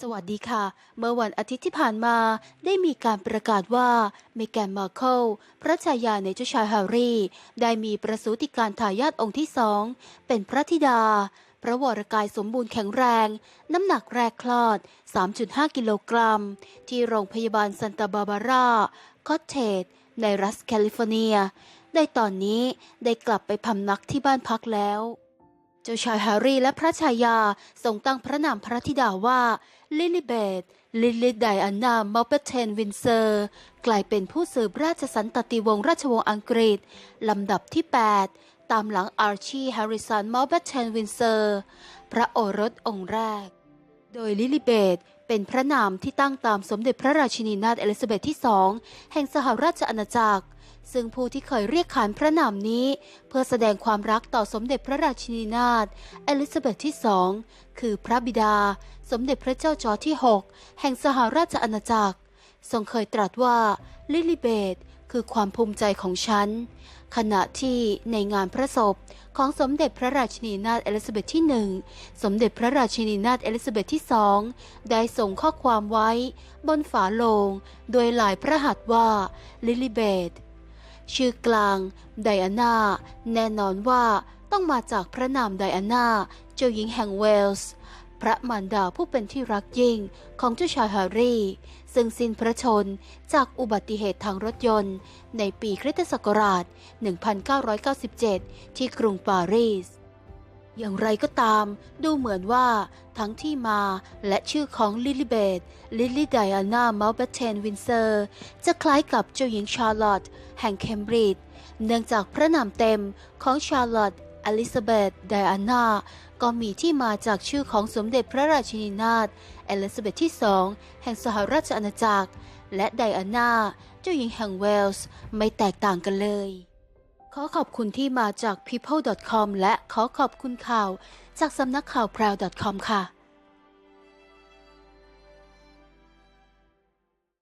สวัสดีค่ะ เมื่อวันอาทิตย์ที่ผ่านมาได้มีการประกาศว่าเมแกนมาร์เคิลพระชายาในเจ้าชายแฮร์รี่ ได้มีประสูติการทายาทองค์ที่สอง เป็นพระธิดา พระวรกายสมบูรณ์แข็งแรง น้ำหนักแรกคลอด 3.5 กิโลกรัม ที่โรงพยาบาลซันตาบาบาร่า คอตเทจในรัฐแคลิฟอร์เนีย ได้ตอนนี้ได้กลับไปพำนักที่บ้านพักแล้ว เจ้าชายแฮร์รี่และพระชายาทรงตั้งพระนามพระธิดาว่า ลิลิเบตลิลิไดอานามาเปเทนวินเซอร์ กลายเป็นผู้สืบราชสันตติวงศ์ราชวงศ์อังกฤษ ลำดับที่ 8 ตามหลังอาร์ชีแฮร์ริสันมาเปเทนวินเซอร์ พระโอรสองค์แรก โดยลิลิเบตเป็นพระนามที่ตั้งตามสมเด็จพระราชินีนาถเอลิซาเบธที่สองแห่งสหราชอาณาจักร ซึ่งผู้ที่เคยเรียกขานพระนามนี้ เพื่อแสดงความรักต่อสมเด็จพระราชินีนาถเอลิซาเบธที่สองคือพระบิดา สมเด็จพระเจ้าจอร์จที่ 6 แห่งสหราชอาณาจักร ทรงเคยตรัสว่าลิลิเบธคือความภูมิใจของฉัน ขณะที่ในงานพระศพของสมเด็จพระราชินีนาถเอลิซาเบธที่หนึ่งสมเด็จพระราชินีนาถเอลิซาเบธที่สองได้ส่งข้อความไว้ บนฝาโลง โดยลายพระหัตถ์ว่าลิลิเบธชื่อกลางไดอาน่าแน่นอนว่าต้องมาจากพระนามไดอาน่าเจ้าหญิงแห่งเวลส์ พระมารดาผู้เป็นที่รักยิ่งของเจ้าชายแฮร์รี่ ซึ่งสิ้นพระชนจากอุบัติเหตุทางรถยนต์ ในปีคริสตศักราช 1997 ที่กรุงปารีส อย่างไรก็ตามดูเหมือนว่าทั้งที่มาและชื่อของลิลิเบธลิลิไดอาน่ามาลเบเทนวินเซอร์ จะคล้ายกับเจ้าหญิงชาร์ลอตต์แห่งเคมบริดจ์เนื่องจากพระนามเต็มของชาร์ลอตต์ อลิซาเบธไดอาน่าก็มีที่มาจากชื่อของสมเด็จพระราชินีนาถเอลิซาเบธที่สองแห่งสหราชอาณาจักร และไดอาน่าเจ้าหญิงแห่งเวลส์ไม่แตกต่างกันเลย ขอขอบคุณที่มาจาก people.com และขอขอบคุณข่าวจากสำนักข่าว proud.com ค่ะ